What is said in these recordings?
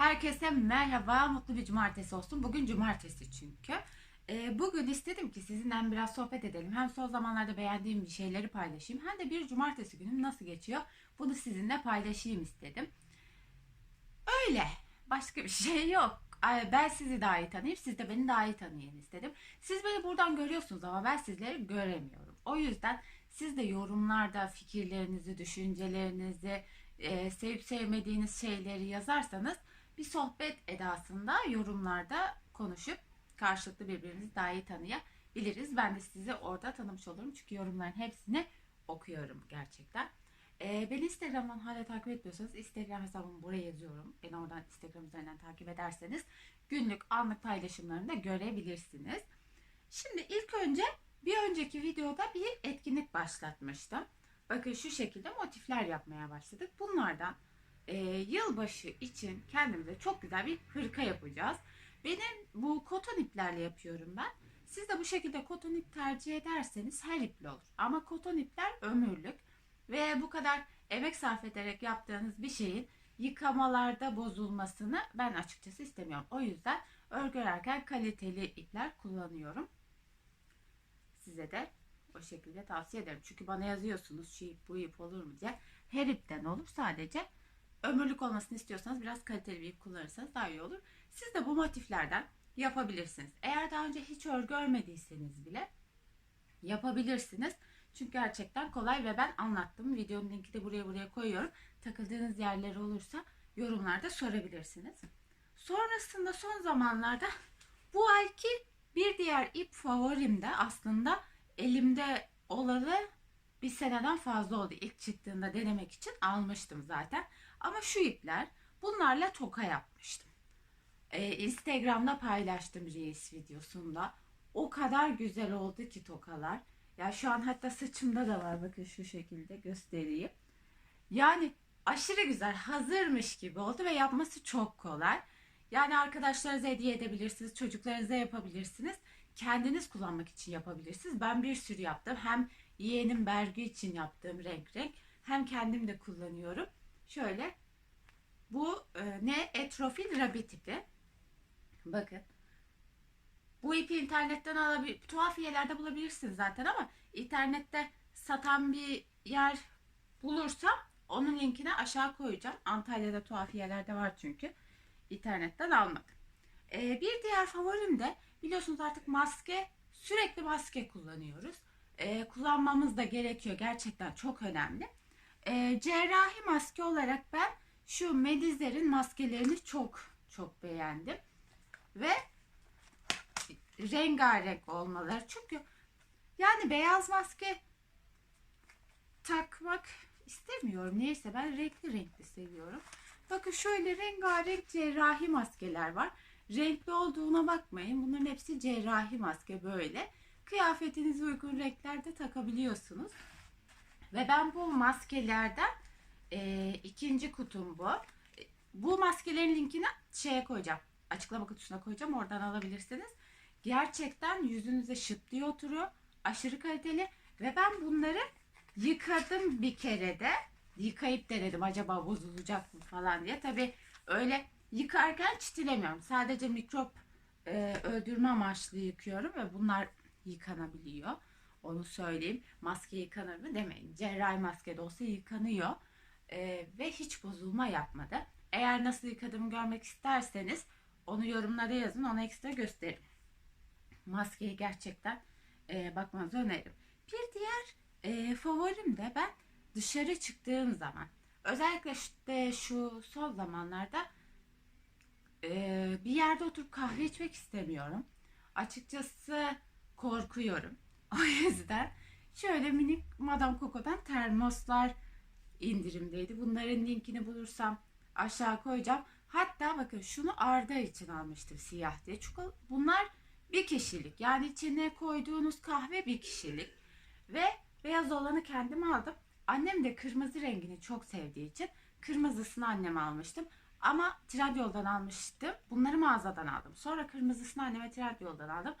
Herkese merhaba, mutlu bir cumartesi olsun. Bugün cumartesi çünkü. Ee, bugün istedim ki sizinle biraz sohbet edelim. Hem son zamanlarda beğendiğim bir şeyleri paylaşayım. Hem de bir cumartesi günüm nasıl geçiyor bunu sizinle paylaşayım istedim. Öyle. Başka bir şey yok. Ben sizi daha iyi tanıyayım, siz de beni daha iyi tanıyın istedim. Siz beni buradan görüyorsunuz ama ben sizleri göremiyorum. O yüzden siz de yorumlarda fikirlerinizi, düşüncelerinizi, e, sevip sevmediğiniz şeyleri yazarsanız bir sohbet edasında yorumlarda konuşup karşılıklı birbirimizi daha iyi tanıyabiliriz. Ben de sizi orada tanımış olurum çünkü yorumların hepsini okuyorum gerçekten. Ee, beni Instagram'dan hala takip etmiyorsanız Instagram hesabımı buraya yazıyorum. Beni oradan Instagram üzerinden takip ederseniz günlük anlık paylaşımlarını da görebilirsiniz. Şimdi ilk önce bir önceki videoda bir etkinlik başlatmıştım. Bakın şu şekilde motifler yapmaya başladık. Bunlardan e, yılbaşı için kendimize çok güzel bir hırka yapacağız. Benim bu koton iplerle yapıyorum ben. Siz de bu şekilde koton ip tercih ederseniz her ipli olur. Ama koton ipler ömürlük ve bu kadar emek sarf ederek yaptığınız bir şeyin yıkamalarda bozulmasını ben açıkçası istemiyorum. O yüzden örgü örerken kaliteli ipler kullanıyorum. Size de o şekilde tavsiye ederim. Çünkü bana yazıyorsunuz şu ip bu ip olur mu diye. Her ipten olur sadece ömürlük olmasını istiyorsanız biraz kaliteli bir ip kullanırsanız daha iyi olur. Siz de bu motiflerden yapabilirsiniz. Eğer daha önce hiç örgü örmediyseniz bile yapabilirsiniz. Çünkü gerçekten kolay ve ben anlattım. Videonun linki de buraya buraya koyuyorum. Takıldığınız yerler olursa yorumlarda sorabilirsiniz. Sonrasında son zamanlarda bu ayki bir diğer ip favorim de aslında elimde olalı bir seneden fazla oldu. İlk çıktığında denemek için almıştım zaten. Ama şu ipler bunlarla toka yapmıştım. Ee, Instagram'da paylaştım Reels videosunda. O kadar güzel oldu ki tokalar. Ya şu an hatta saçımda da var bakın şu şekilde göstereyim. Yani aşırı güzel hazırmış gibi oldu ve yapması çok kolay. Yani arkadaşlarınıza hediye edebilirsiniz, çocuklarınıza yapabilirsiniz. Kendiniz kullanmak için yapabilirsiniz. Ben bir sürü yaptım. Hem yeğenim Bergü için yaptığım renk renk hem kendim de kullanıyorum. Şöyle bu e, ne etrofil rabbit ipi. Bakın. Bu ipi internetten alabilir, tuhafiyelerde bulabilirsiniz zaten ama internette satan bir yer bulursam onun linkini aşağı koyacağım. Antalya'da tuhafiyelerde var çünkü. internetten almak. Ee, bir diğer favorim de biliyorsunuz artık maske sürekli maske kullanıyoruz. Ee, kullanmamız da gerekiyor. Gerçekten çok önemli. Ee, cerrahi maske olarak ben şu Medizer'in maskelerini çok çok beğendim. Ve rengarenk olmaları. Çünkü yani beyaz maske takmak istemiyorum. Neyse ben renkli renkli seviyorum. Bakın şöyle rengarenk cerrahi maskeler var. Renkli olduğuna bakmayın. Bunların hepsi cerrahi maske böyle. Kıyafetinize uygun renklerde takabiliyorsunuz. Ve ben bu maskelerden e, ikinci kutum bu. Bu maskelerin linkini şeye koyacağım. Açıklama kutusuna koyacağım. Oradan alabilirsiniz. Gerçekten yüzünüze şıp diye oturuyor. Aşırı kaliteli. Ve ben bunları yıkadım bir kere de. Yıkayıp denedim acaba bozulacak mı falan diye. Tabi öyle yıkarken çitilemiyorum. Sadece mikrop e, öldürme amaçlı yıkıyorum ve bunlar yıkanabiliyor. Onu söyleyeyim. Maske yıkanır mı demeyin. Cerrahi maske de olsa yıkanıyor. E, ve hiç bozulma yapmadı. Eğer nasıl yıkadığımı görmek isterseniz onu yorumlara yazın. Ona ekstra gösteririm. Maskeyi gerçekten e, bakmanızı öneririm. Bir diğer e, favorim de ben dışarı çıktığım zaman özellikle işte şu son zamanlarda e, bir yerde oturup kahve içmek istemiyorum. Açıkçası korkuyorum. O yüzden şöyle minik Madame Coco'dan termoslar indirimdeydi. Bunların linkini bulursam aşağı koyacağım. Hatta bakın şunu Arda için almıştım siyah diye. Çünkü bunlar bir kişilik. Yani içine koyduğunuz kahve bir kişilik. Ve beyaz olanı kendim aldım. Annem de kırmızı rengini çok sevdiği için kırmızısını anneme almıştım. Ama Trendyol'dan almıştım. Bunları mağazadan aldım. Sonra kırmızısını anneme Trendyol'dan aldım.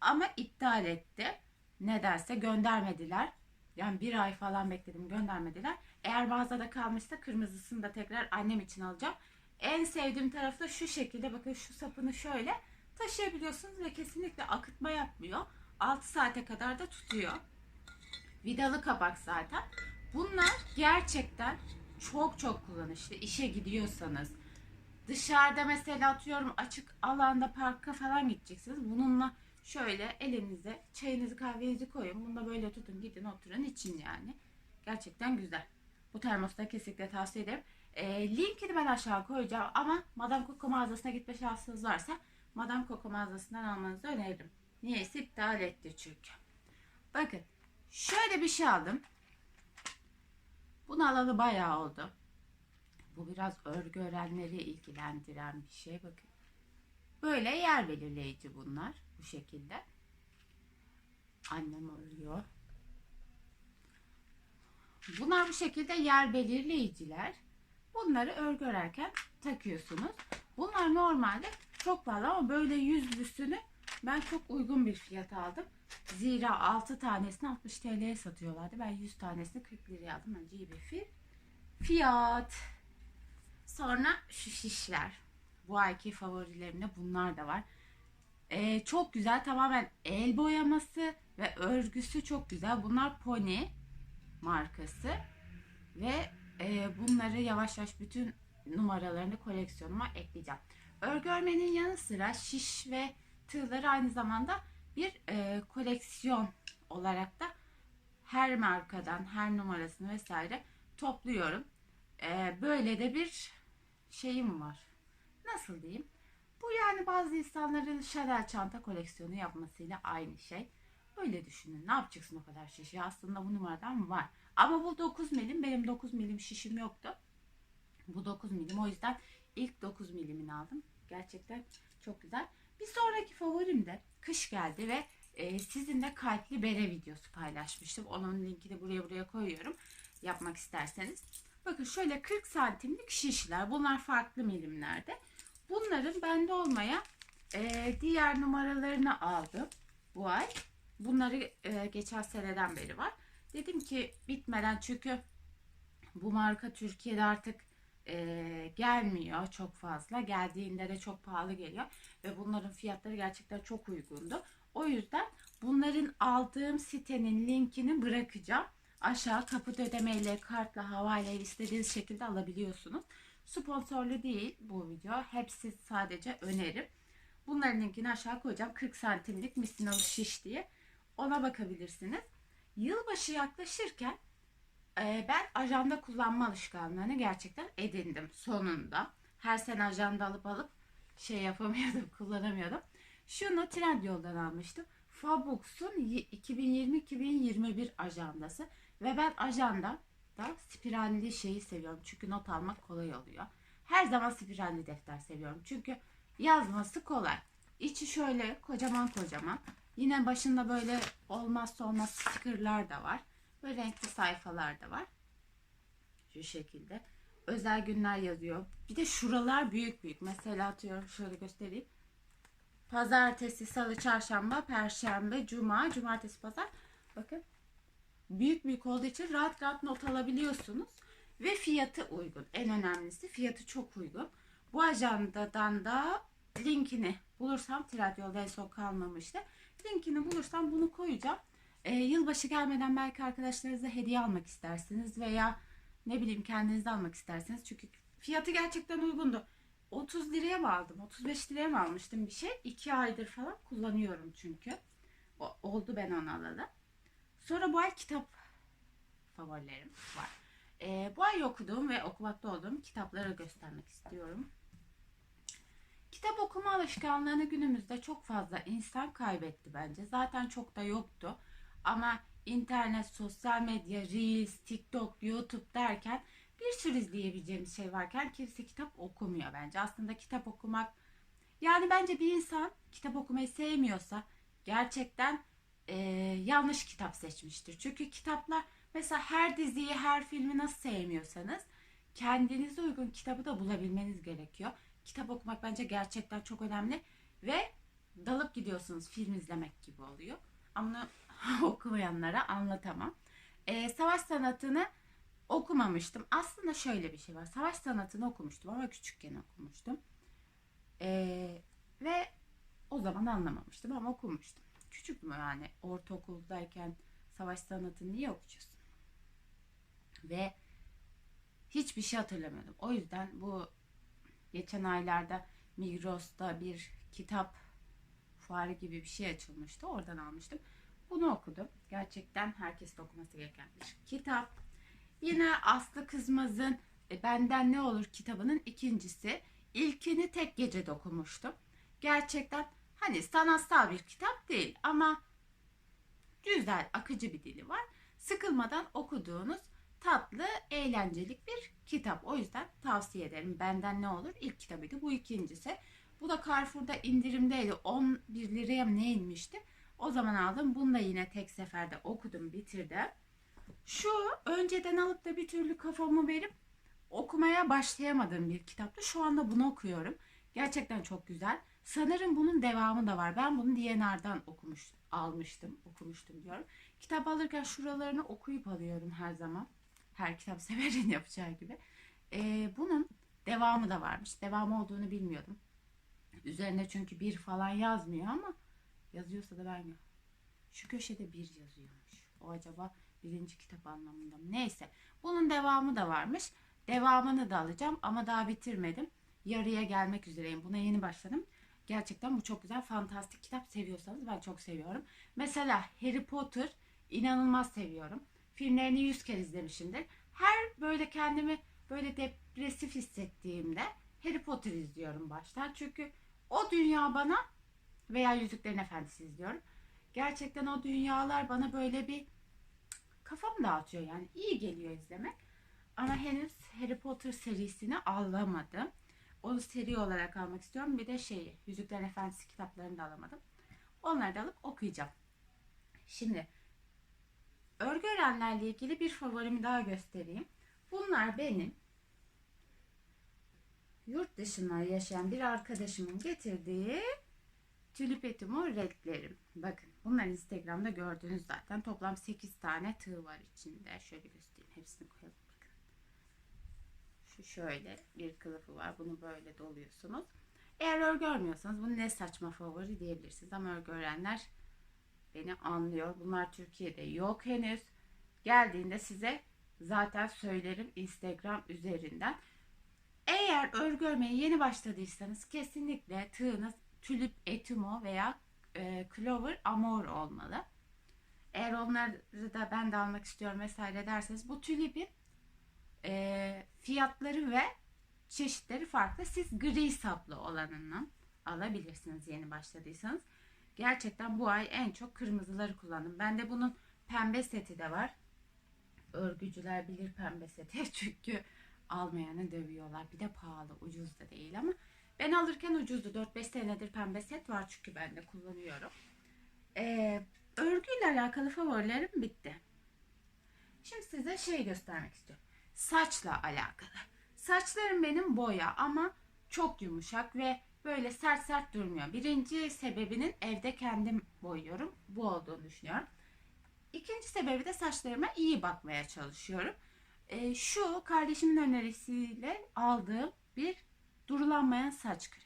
Ama iptal etti. Nedense göndermediler. Yani bir ay falan bekledim göndermediler. Eğer mağazada kalmışsa kırmızısını da tekrar annem için alacağım. En sevdiğim tarafı da şu şekilde bakın şu sapını şöyle taşıyabiliyorsunuz ve kesinlikle akıtma yapmıyor. 6 saate kadar da tutuyor. Vidalı kapak zaten. Bunlar gerçekten çok çok kullanışlı. İşe gidiyorsanız, dışarıda mesela atıyorum açık alanda parka falan gideceksiniz. Bununla şöyle elinize çayınızı kahvenizi koyun. Bunu da böyle tutun gidin oturun için yani. Gerçekten güzel. Bu termosu kesinlikle tavsiye ederim. E, linkini ben aşağı koyacağım ama Madame Coco mağazasına gitme şansınız varsa Madame Coco mağazasından almanızı öneririm. Niyeyse iptal etti çünkü. Bakın şöyle bir şey aldım. Bunu alalı bayağı oldu. Bu biraz örgü öğrenleri ilgilendiren bir şey. Bakın. Böyle yer belirleyici bunlar. Bu şekilde. Annem örüyor. Bunlar bu şekilde yer belirleyiciler. Bunları örgü örerken takıyorsunuz. Bunlar normalde çok pahalı ama böyle yüzlüsünü ben çok uygun bir fiyat aldım. Zira 6 tanesini 60 TL'ye satıyorlardı. Ben 100 tanesini 40 liraya aldım. Bence iyi bir fi- fiyat. Sonra şu şişler. Bu ayki favorilerimde bunlar da var. Ee, çok güzel. Tamamen el boyaması ve örgüsü çok güzel. Bunlar Pony markası. Ve e, bunları yavaş yavaş bütün numaralarını koleksiyonuma ekleyeceğim. Örgü örmenin yanı sıra şiş ve tığları aynı zamanda bir e, koleksiyon olarak da her markadan her numarasını vesaire topluyorum. E, böyle de bir şeyim var. Nasıl diyeyim? Bu yani bazı insanların Chanel çanta koleksiyonu yapmasıyla aynı şey. Öyle düşünün. Ne yapacaksın o kadar şişi? Aslında bu numaradan var. Ama bu 9 milim. Benim 9 milim şişim yoktu. Bu 9 milim. O yüzden ilk 9 milimini aldım. Gerçekten çok güzel. Bir sonraki favorim de kış geldi ve e, sizinle kalpli bere videosu paylaşmıştım. Onun linkini buraya buraya koyuyorum. Yapmak isterseniz. Bakın şöyle 40 santimlik şişler. Bunlar farklı milimlerde. Bunların bende olmaya e, diğer numaralarını aldım bu ay. Bunları e, geçen seneden beri var. Dedim ki bitmeden çünkü bu marka Türkiye'de artık e, gelmiyor çok fazla. Geldiğinde de çok pahalı geliyor. Ve bunların fiyatları gerçekten çok uygundu. O yüzden bunların aldığım sitenin linkini bırakacağım. Aşağı kapıda ödemeyle, kartla, havayla istediğiniz şekilde alabiliyorsunuz. Sponsorlu değil bu video. Hepsi sadece önerim. Bunların linkini aşağı koyacağım. 40 santimlik misinalı şiş diye. Ona bakabilirsiniz. Yılbaşı yaklaşırken e, ben ajanda kullanma alışkanlığını gerçekten edindim sonunda. Her sene ajanda alıp alıp şey yapamıyordum, kullanamıyordum. Şunu Trendyol'dan almıştım. Fabux'un 2020-2021 ajandası. Ve ben ajanda da spiralli şeyi seviyorum. Çünkü not almak kolay oluyor. Her zaman spiralli defter seviyorum. Çünkü yazması kolay. İçi şöyle kocaman kocaman. Yine başında böyle olmazsa olmaz stickerlar da var. Böyle renkli sayfalar da var. Şu şekilde. Özel günler yazıyor. Bir de şuralar büyük büyük. Mesela atıyorum şöyle göstereyim. Pazartesi, salı, çarşamba, perşembe, cuma, cumartesi, pazar. Bakın. Büyük büyük olduğu için rahat rahat not alabiliyorsunuz. Ve fiyatı uygun. En önemlisi fiyatı çok uygun. Bu ajandadan da linkini bulursam Trendyol'da en son kalmamıştı. Linkini bulursam bunu koyacağım. Ee, yılbaşı gelmeden belki arkadaşlarınıza hediye almak istersiniz veya ne bileyim kendinize almak isterseniz. Çünkü fiyatı gerçekten uygundu. 30 liraya mı aldım? 35 liraya mı almıştım bir şey? 2 aydır falan kullanıyorum çünkü. O, oldu ben onu alalı. Sonra bu ay kitap favorilerim var. Ee, bu ay okuduğum ve okumakta olduğum kitapları göstermek istiyorum. Kitap okuma alışkanlığını günümüzde çok fazla insan kaybetti bence. Zaten çok da yoktu. Ama internet, sosyal medya, Reels, TikTok, YouTube derken bir sürü izleyebileceğimiz şey varken kimse kitap okumuyor bence. Aslında kitap okumak yani bence bir insan kitap okumayı sevmiyorsa gerçekten e, yanlış kitap seçmiştir. Çünkü kitaplar mesela her diziyi, her filmi nasıl sevmiyorsanız kendinize uygun kitabı da bulabilmeniz gerekiyor. Kitap okumak bence gerçekten çok önemli ve dalıp gidiyorsunuz film izlemek gibi oluyor. Ama okumayanlara anlatamam. Ee, savaş sanatını okumamıştım. Aslında şöyle bir şey var. Savaş sanatını okumuştum ama küçükken okumuştum. Ee, ve o zaman anlamamıştım ama okumuştum. Küçüktüm yani ortaokuldayken savaş sanatını niye okuyorsun? Ve hiçbir şey hatırlamıyordum. O yüzden bu geçen aylarda Migros'ta bir kitap fuarı gibi bir şey açılmıştı. Oradan almıştım. Bunu okudum. Gerçekten herkes de okuması gereken bir kitap. Yine Aslı Kızmaz'ın e, Benden Ne Olur kitabının ikincisi. İlkini tek gecede okumuştum. Gerçekten hani sanatsal bir kitap değil ama güzel, akıcı bir dili var. Sıkılmadan okuduğunuz tatlı, eğlencelik bir kitap. O yüzden tavsiye ederim. Benden ne olur? İlk kitabıydı. Bu ikincisi. Bu da Carrefour'da indirimdeydi. 11 liraya ne inmişti? O zaman aldım. Bunu da yine tek seferde okudum, bitirdim. Şu önceden alıp da bir türlü kafamı verip okumaya başlayamadığım bir kitaptı. Şu anda bunu okuyorum. Gerçekten çok güzel. Sanırım bunun devamı da var. Ben bunu DNR'dan okumuş, almıştım, okumuştum diyorum. Kitap alırken şuralarını okuyup alıyorum her zaman. Her kitap severin yapacağı gibi. Ee, bunun devamı da varmış. Devamı olduğunu bilmiyordum. Üzerine çünkü bir falan yazmıyor ama yazıyorsa da ben. Şu köşede bir yazıyormuş. O acaba birinci kitap anlamında mı? Neyse. Bunun devamı da varmış. Devamını da alacağım ama daha bitirmedim. Yarıya gelmek üzereyim. Buna yeni başladım. Gerçekten bu çok güzel. Fantastik kitap seviyorsanız ben çok seviyorum. Mesela Harry Potter inanılmaz seviyorum. Filmlerini yüz kere izlemişimdir. Her böyle kendimi böyle depresif hissettiğimde Harry Potter izliyorum baştan. Çünkü o dünya bana veya Yüzüklerin Efendisi izliyorum. Gerçekten o dünyalar bana böyle bir kafamı dağıtıyor yani. iyi geliyor izlemek. Ama henüz Harry Potter serisini alamadım. Onu seri olarak almak istiyorum. Bir de şeyi, Yüzüklerin Efendisi kitaplarını da alamadım. Onları da alıp okuyacağım. Şimdi örgü örenlerle ilgili bir favorimi daha göstereyim. Bunlar benim yurt dışında yaşayan bir arkadaşımın getirdiği tülip etimo renklerim. Bakın bunlar Instagram'da gördüğünüz zaten. Toplam 8 tane tığ var içinde. Şöyle göstereyim. Hepsini koyalım. Şu şöyle bir kılıfı var. Bunu böyle doluyorsunuz. Eğer örgü örmüyorsanız bunu ne saçma favori diyebilirsiniz. Ama örgü öğrenler beni anlıyor. Bunlar Türkiye'de yok henüz. Geldiğinde size zaten söylerim Instagram üzerinden. Eğer örgü örmeye yeni başladıysanız kesinlikle tığınız tülip etimo veya e, clover amor olmalı. Eğer onları da ben de almak istiyorum vesaire derseniz bu tülipin e, fiyatları ve çeşitleri farklı. Siz gri saplı olanından alabilirsiniz yeni başladıysanız. Gerçekten bu ay en çok kırmızıları kullandım. Bende bunun pembe seti de var. Örgücüler bilir pembe seti çünkü almayanı dövüyorlar. Bir de pahalı, ucuz da değil ama ben alırken ucuzdu. 4-5 senedir pembe set var çünkü ben de kullanıyorum. Ee, örgüyle alakalı favorilerim bitti. Şimdi size şey göstermek istiyorum. Saçla alakalı. Saçlarım benim boya ama çok yumuşak ve böyle sert sert durmuyor. Birinci sebebinin evde kendim boyuyorum. Bu olduğunu düşünüyorum. İkinci sebebi de saçlarıma iyi bakmaya çalışıyorum. Ee, şu kardeşimin önerisiyle aldığım bir durulanmayan saç kremi.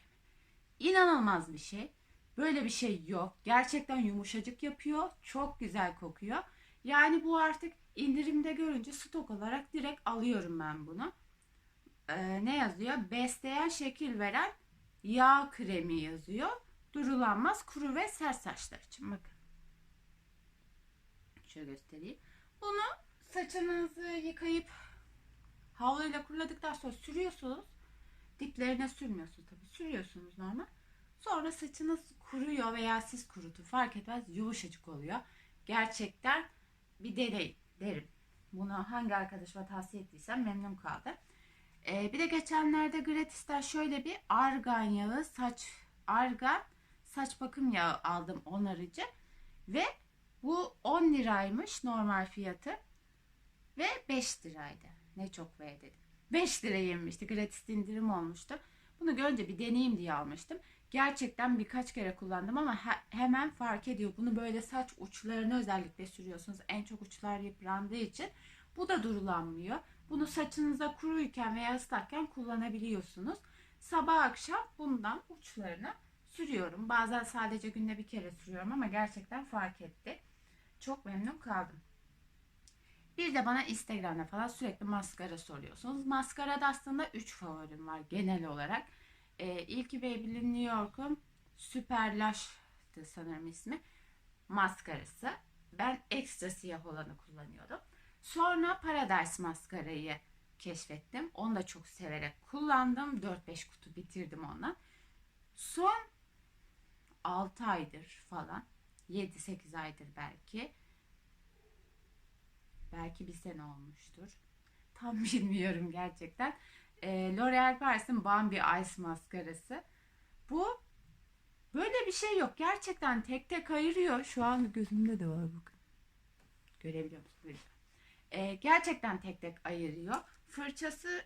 İnanılmaz bir şey. Böyle bir şey yok. Gerçekten yumuşacık yapıyor. Çok güzel kokuyor. Yani bu artık indirimde görünce stok olarak direkt alıyorum ben bunu. Ee, ne yazıyor? Besleyen şekil veren yağ kremi yazıyor. Durulanmaz kuru ve sert saçlar için. Bakın. Şöyle göstereyim. Bunu saçınızı yıkayıp havluyla kuruladıktan sonra sürüyorsunuz. Diplerine sürmüyorsunuz tabii. Sürüyorsunuz normal. Sonra saçınız kuruyor veya siz kurutun fark etmez yumuşacık oluyor. Gerçekten bir deneyin derim. Bunu hangi arkadaşıma tavsiye ettiysem memnun kaldım. Ee, bir de geçenlerde gratis'ten şöyle bir argan yağı saç argan saç bakım yağı aldım onarıcı ve bu 10 liraymış normal fiyatı ve 5 liraydı. Ne çok ve dedim. 5 lira yemişti. Gratis indirim olmuştu. Bunu görünce bir deneyim diye almıştım. Gerçekten birkaç kere kullandım ama he- hemen fark ediyor. Bunu böyle saç uçlarına özellikle sürüyorsunuz. En çok uçlar yıprandığı için. Bu da durulanmıyor. Bunu saçınıza kuruyken veya ıslakken kullanabiliyorsunuz. Sabah akşam bundan uçlarına sürüyorum. Bazen sadece günde bir kere sürüyorum ama gerçekten fark etti. Çok memnun kaldım. Bir de bana Instagram'da falan sürekli maskara soruyorsunuz. Maskarada aslında 3 favorim var genel olarak. Ee, ilki Maybelline New York'un Super Lash'tı sanırım ismi. Maskarası. Ben ekstra siyah olanı kullanıyordum. Sonra Paradise maskarayı keşfettim. Onu da çok severek kullandım. 4-5 kutu bitirdim onu. Son 6 aydır falan 7-8 aydır belki belki bir sene olmuştur. Tam bilmiyorum gerçekten. Ee, L'Oreal Paris'in Bambi Ice maskarası. Bu böyle bir şey yok. Gerçekten tek tek ayırıyor. Şu an gözümde de var bakın. Görebiliyor musunuz? Ee, gerçekten tek tek ayırıyor. Fırçası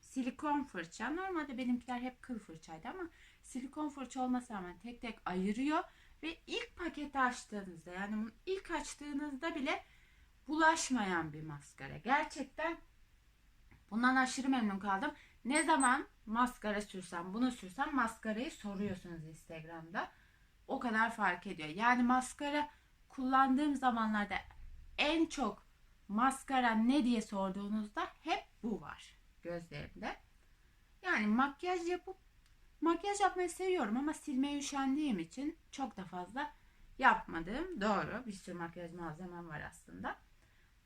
silikon fırça. Normalde benimkiler hep kıl fırçaydı ama silikon fırça olmasına rağmen tek tek ayırıyor. Ve ilk paketi açtığınızda yani ilk açtığınızda bile bulaşmayan bir maskara. Gerçekten bundan aşırı memnun kaldım. Ne zaman maskara sürsem, bunu sürsem maskarayı soruyorsunuz Instagram'da. O kadar fark ediyor. Yani maskara kullandığım zamanlarda en çok maskara ne diye sorduğunuzda hep bu var gözlerimde. Yani makyaj yapıp makyaj yapmayı seviyorum ama silmeye üşendiğim için çok da fazla yapmadım. Doğru. Bir sürü makyaj malzemem var aslında.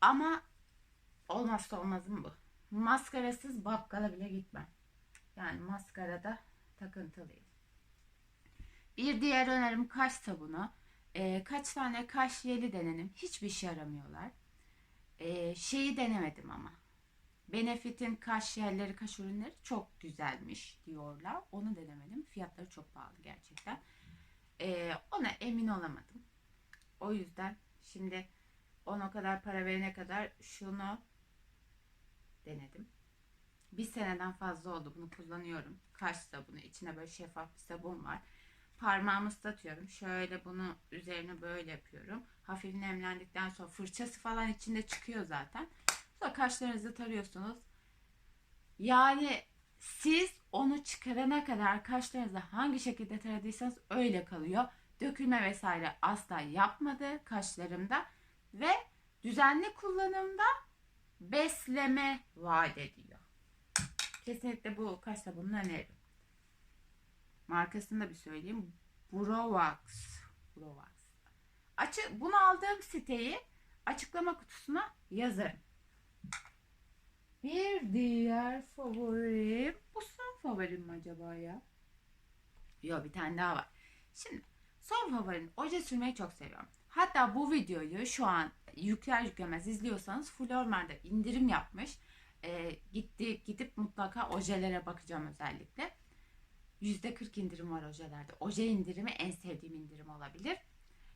Ama olmazsa olmazım bu. Maskarasız bakkala bile gitmem. Yani maskarada takıntılıyım. Bir diğer önerim kaş sabunu. Ee, kaç tane kaş yeli denedim. Hiçbir işe yaramıyorlar. Ee, şeyi denemedim ama. Benefit'in kaş yerleri, kaş ürünleri çok güzelmiş diyorlar. Onu denemedim. Fiyatları çok pahalı gerçekten. Ee, ona emin olamadım. O yüzden şimdi ona kadar para verene kadar şunu denedim. Bir seneden fazla oldu bunu kullanıyorum. Kaş sabunu içine böyle şeffaf bir sabun var. Parmağımı ıslatıyorum. Şöyle bunu üzerine böyle yapıyorum. Hafif nemlendikten sonra fırçası falan içinde çıkıyor zaten. Sonra kaşlarınızı tarıyorsunuz. Yani siz onu çıkarana kadar kaşlarınızı hangi şekilde taradıysanız öyle kalıyor. Dökülme vesaire asla yapmadı kaşlarımda. Ve düzenli kullanımda besleme vaat ediyor. Kesinlikle bu kaş sabununu öneririm. Markasını da bir söyleyeyim. Browax. Browax. Açı, bunu aldığım siteyi açıklama kutusuna yazarım. Bir diğer favorim. Bu son favorim mi acaba ya? Yok bir tane daha var. Şimdi son favorim oje sürmeyi çok seviyorum. Hatta bu videoyu şu an yükler yüklemez izliyorsanız Flormar'da indirim yapmış. Ee, gitti gidip mutlaka ojelere bakacağım özellikle. %40 indirim var ojelerde. Oje indirimi en sevdiğim indirim olabilir.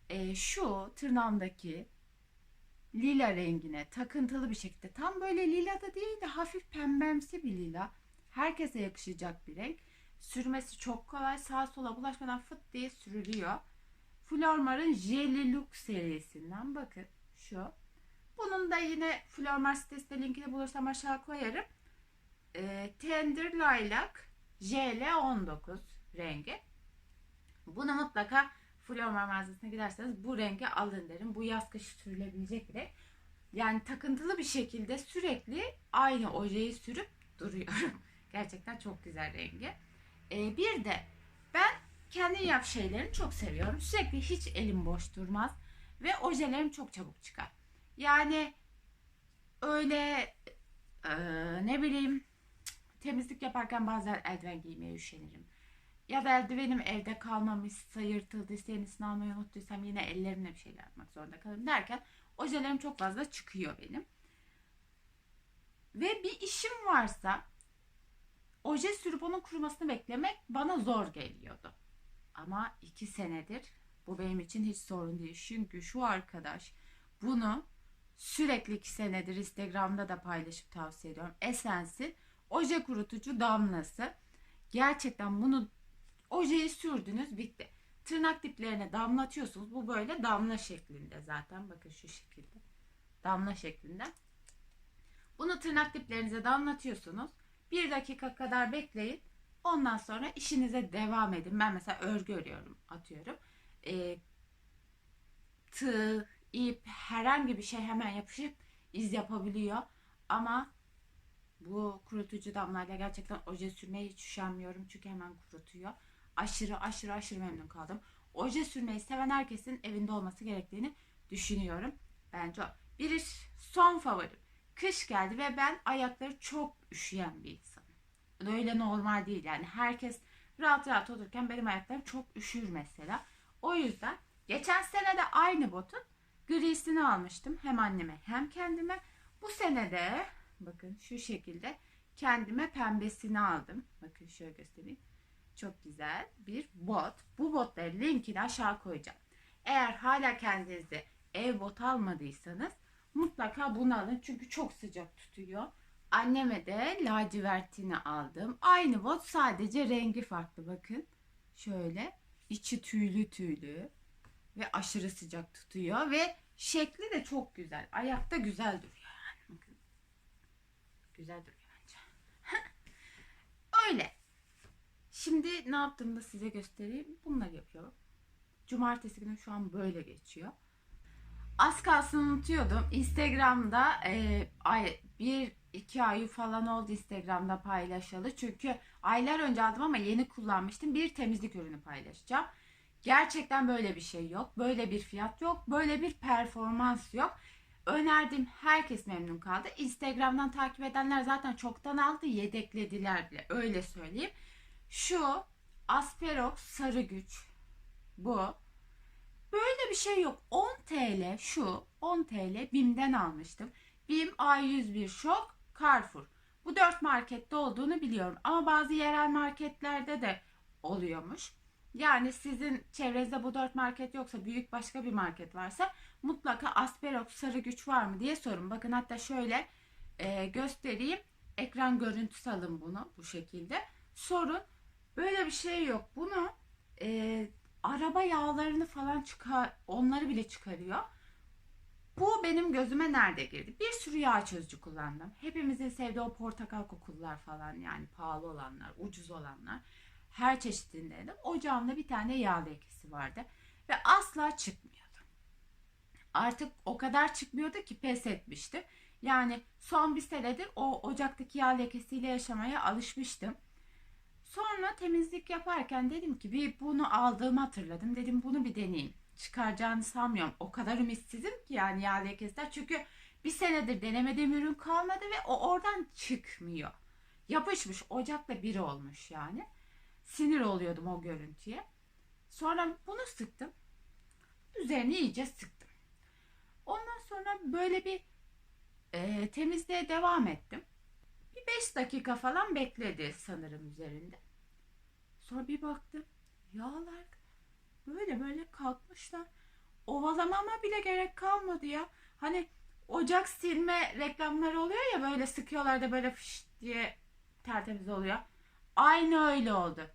Ee, şu tırnağımdaki lila rengine takıntılı bir şekilde tam böyle lila da değil de hafif pembemsi bir lila. Herkese yakışacak bir renk. Sürmesi çok kolay. Sağa sola bulaşmadan fıt diye sürülüyor. Flormar'ın Jelly Look serisinden bakın şu. Bunun da yine Flormar sitesinde linkini bulursam aşağı koyarım. E, Tender Lilac JL19 rengi. Bunu mutlaka Flormar mağazasına giderseniz bu rengi alın derim. Bu yaz kış sürülebilecek bir renk. Yani takıntılı bir şekilde sürekli aynı ojeyi sürüp duruyorum. Gerçekten çok güzel rengi. E, bir de ben kendi yap şeylerini çok seviyorum. Sürekli hiç elim boş durmaz. Ve ojelerim çok çabuk çıkar. Yani öyle e, ne bileyim temizlik yaparken bazen eldiven giymeye üşenirim. Ya da eldivenim evde kalmamışsa yırtıldıysa yenisini almayı unuttuysam yine ellerimle bir şeyler yapmak zorunda kalırım derken ojelerim çok fazla çıkıyor benim. Ve bir işim varsa oje sürüp onun kurumasını beklemek bana zor geliyordu. Ama iki senedir bu benim için hiç sorun değil. Çünkü şu arkadaş bunu sürekli iki senedir Instagram'da da paylaşıp tavsiye ediyorum. Esensi oje kurutucu damlası. Gerçekten bunu ojeyi sürdünüz bitti. Tırnak diplerine damlatıyorsunuz. Bu böyle damla şeklinde zaten. Bakın şu şekilde. Damla şeklinde. Bunu tırnak diplerinize damlatıyorsunuz. Bir dakika kadar bekleyin. Ondan sonra işinize devam edin. Ben mesela örgü örüyorum, atıyorum. Ee, tığ, ip, herhangi bir şey hemen yapışıp iz yapabiliyor. Ama bu kurutucu damlayla gerçekten oje sürmeye hiç üşenmiyorum. Çünkü hemen kurutuyor. Aşırı aşırı aşırı memnun kaldım. Oje sürmeyi seven herkesin evinde olması gerektiğini düşünüyorum. Bence o. Bir son favorim. Kış geldi ve ben ayakları çok üşüyen bir insanım. Öyle normal değil yani. Herkes rahat rahat olurken benim ayaklarım çok üşür mesela. O yüzden geçen sene de aynı botun grisini almıştım. Hem anneme hem kendime. Bu sene de bakın şu şekilde kendime pembesini aldım. Bakın şöyle göstereyim. Çok güzel bir bot. Bu botların linkini aşağı koyacağım. Eğer hala kendinize ev bot almadıysanız mutlaka bunu alın. Çünkü çok sıcak tutuyor. Anneme de lacivertini aldım. Aynı bot sadece rengi farklı bakın. Şöyle içi tüylü tüylü ve aşırı sıcak tutuyor ve şekli de çok güzel. Ayakta güzel duruyor yani. Bakın. Güzel duruyor bence. Öyle. Şimdi ne yaptığımı da size göstereyim. Bunları yapıyorum. Cumartesi günü şu an böyle geçiyor. Az kalsın unutuyordum. Instagram'da e, ay, bir iki ay falan oldu Instagram'da paylaşalı. Çünkü aylar önce aldım ama yeni kullanmıştım. Bir temizlik ürünü paylaşacağım. Gerçekten böyle bir şey yok. Böyle bir fiyat yok. Böyle bir performans yok. Önerdiğim herkes memnun kaldı. Instagram'dan takip edenler zaten çoktan aldı. Yedeklediler bile. Öyle söyleyeyim. Şu Asperox sarı güç. Bu. Böyle bir şey yok. 10 TL şu 10 TL BİM'den almıştım. BİM A101 Şok Carrefour. Bu dört markette olduğunu biliyorum. Ama bazı yerel marketlerde de oluyormuş. Yani sizin çevrenizde bu dört market yoksa büyük başka bir market varsa mutlaka Asperox sarı güç var mı diye sorun. Bakın hatta şöyle e, göstereyim. Ekran görüntüsü alın bunu bu şekilde. Sorun. Böyle bir şey yok. Bunu e, araba yağlarını falan çıkar, onları bile çıkarıyor. Bu benim gözüme nerede girdi? Bir sürü yağ çözücü kullandım. Hepimizin sevdiği o portakal kokular falan yani pahalı olanlar, ucuz olanlar. Her çeşitini denedim. Ocağımda bir tane yağ lekesi vardı. Ve asla çıkmıyordu. Artık o kadar çıkmıyordu ki pes etmiştim. Yani son bir senedir o ocaktaki yağ lekesiyle yaşamaya alışmıştım. Sonra temizlik yaparken dedim ki bir bunu aldığımı hatırladım. Dedim bunu bir deneyeyim. Çıkaracağını sanmıyorum. O kadar ümitsizim ki yani yağ lekesinden. Çünkü bir senedir denemediğim ürün kalmadı ve o oradan çıkmıyor. Yapışmış. Ocakla bir olmuş yani. Sinir oluyordum o görüntüye. Sonra bunu sıktım. Üzerine iyice sıktım. Ondan sonra böyle bir e, temizliğe devam ettim. Bir 5 dakika falan bekledi sanırım üzerinde. Sonra bir baktım. Yağlar böyle böyle kalkmışlar. Ovalamama bile gerek kalmadı ya. Hani ocak silme reklamları oluyor ya böyle sıkıyorlar da böyle fış diye tertemiz oluyor. Aynı öyle oldu.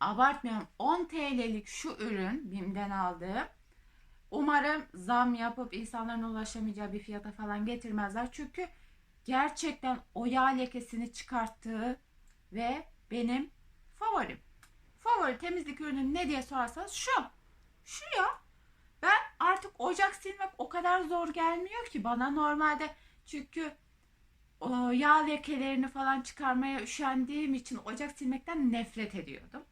Abartmıyorum 10 TL'lik şu ürün BİM'den aldığım. Umarım zam yapıp insanların ulaşamayacağı bir fiyata falan getirmezler. Çünkü gerçekten o yağ lekesini çıkarttığı ve benim favorim. Favori temizlik ürünü ne diye sorarsanız şu. Şu ya. Ben artık ocak silmek o kadar zor gelmiyor ki bana normalde çünkü o yağ lekelerini falan çıkarmaya üşendiğim için ocak silmekten nefret ediyordum.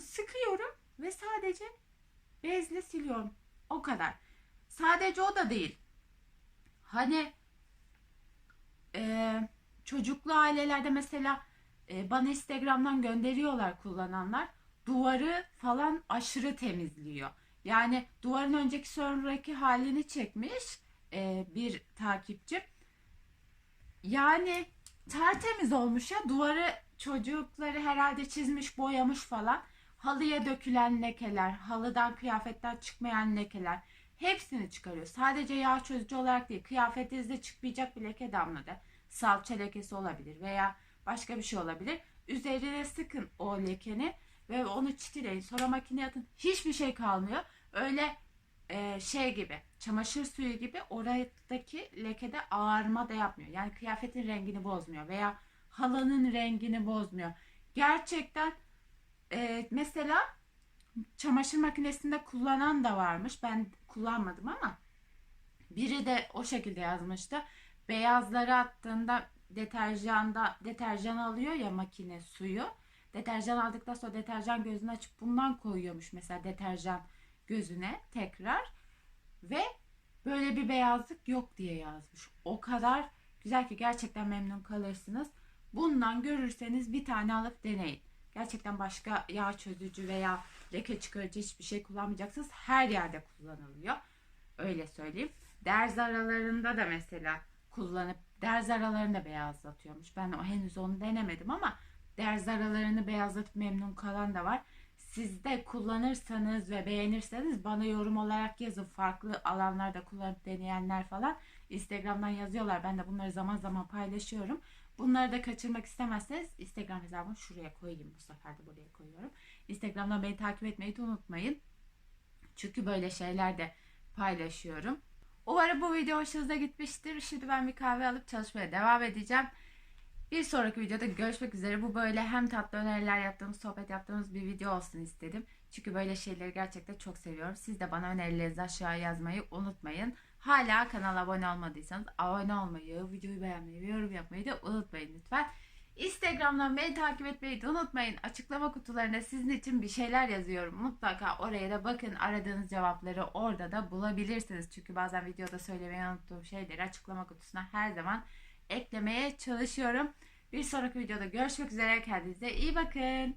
Sıkıyorum ve sadece bezle siliyorum. O kadar. Sadece o da değil. Hani e, çocuklu ailelerde mesela e, bana Instagram'dan gönderiyorlar kullananlar. Duvarı falan aşırı temizliyor. Yani duvarın önceki sonraki halini çekmiş e, bir takipçi. Yani tertemiz olmuş ya. Duvarı çocukları herhalde çizmiş, boyamış falan. Halıya dökülen lekeler, halıdan kıyafetten çıkmayan lekeler hepsini çıkarıyor. Sadece yağ çözücü olarak değil, kıyafetinizde çıkmayacak bir leke damladı. Salça lekesi olabilir veya başka bir şey olabilir. Üzerine sıkın o lekeni ve onu çitileyin. Sonra makineye atın. Hiçbir şey kalmıyor. Öyle e, şey gibi çamaşır suyu gibi oradaki lekede ağarma da yapmıyor. Yani kıyafetin rengini bozmuyor veya halının rengini bozmuyor. Gerçekten e, mesela çamaşır makinesinde kullanan da varmış. Ben kullanmadım ama biri de o şekilde yazmıştı. Beyazları attığında deterjanda deterjan alıyor ya makine suyu. Deterjan aldıktan sonra deterjan gözünü açıp bundan koyuyormuş mesela deterjan gözüne tekrar ve böyle bir beyazlık yok diye yazmış. O kadar güzel ki gerçekten memnun kalırsınız. Bundan görürseniz bir tane alıp deneyin. Gerçekten başka yağ çözücü veya leke çıkarıcı hiçbir şey kullanmayacaksınız. Her yerde kullanılıyor. Öyle söyleyeyim. Derz aralarında da mesela kullanıp derz aralarını da beyazlatıyormuş. Ben o henüz onu denemedim ama derz aralarını beyazlatıp memnun kalan da var. Siz de kullanırsanız ve beğenirseniz bana yorum olarak yazın. Farklı alanlarda kullanıp deneyenler falan Instagram'dan yazıyorlar. Ben de bunları zaman zaman paylaşıyorum. Bunları da kaçırmak istemezseniz Instagram hesabımı şuraya koyayım. Bu sefer de buraya koyuyorum. Instagram'dan beni takip etmeyi de unutmayın. Çünkü böyle şeyler de paylaşıyorum. Umarım bu video hoşunuza gitmiştir. Şimdi ben bir kahve alıp çalışmaya devam edeceğim. Bir sonraki videoda görüşmek üzere. Bu böyle hem tatlı öneriler yaptığımız, sohbet yaptığımız bir video olsun istedim. Çünkü böyle şeyleri gerçekten çok seviyorum. Siz de bana önerilerinizi aşağıya yazmayı unutmayın. Hala kanala abone olmadıysanız abone olmayı, videoyu beğenmeyi yorum yapmayı da unutmayın lütfen. Instagram'dan beni takip etmeyi unutmayın. Açıklama kutularına sizin için bir şeyler yazıyorum. Mutlaka oraya da bakın. Aradığınız cevapları orada da bulabilirsiniz. Çünkü bazen videoda söylemeyi unuttuğum şeyleri açıklama kutusuna her zaman eklemeye çalışıyorum. Bir sonraki videoda görüşmek üzere. Kendinize iyi bakın.